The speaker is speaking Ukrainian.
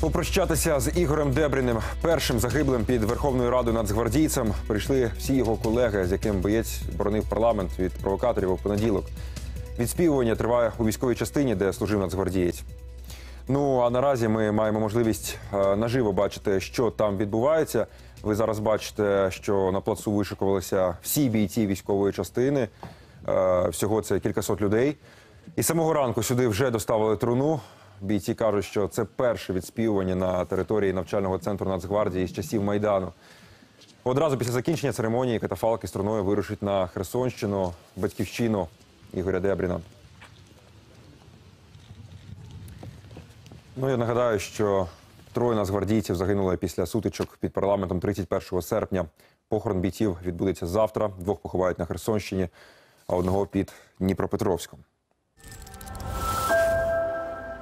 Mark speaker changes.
Speaker 1: Попрощатися з Ігорем Дебріним, першим загиблим під Верховною Радою нацгвардійцем, прийшли всі його колеги, з яким боєць боронив парламент від провокаторів у понеділок. Відспівування триває у військовій частині, де служив нацгвардієць. Ну а наразі ми маємо можливість е, наживо бачити, що там відбувається. Ви зараз бачите, що на плацу вишикувалися всі бійці військової частини. Е, Всього це кількасот людей. І самого ранку сюди вже доставили труну. Бійці кажуть, що це перше відспівування на території навчального центру Нацгвардії з часів Майдану. Одразу після закінчення церемонії катафалки з вирушить на Херсонщину, батьківщину Ігоря Дебріна. Ну я нагадаю, що троє нацгвардійців загинули після сутичок під парламентом 31 серпня. Похорон бійців відбудеться завтра. Двох поховають на Херсонщині, а одного під Дніпропетровськом.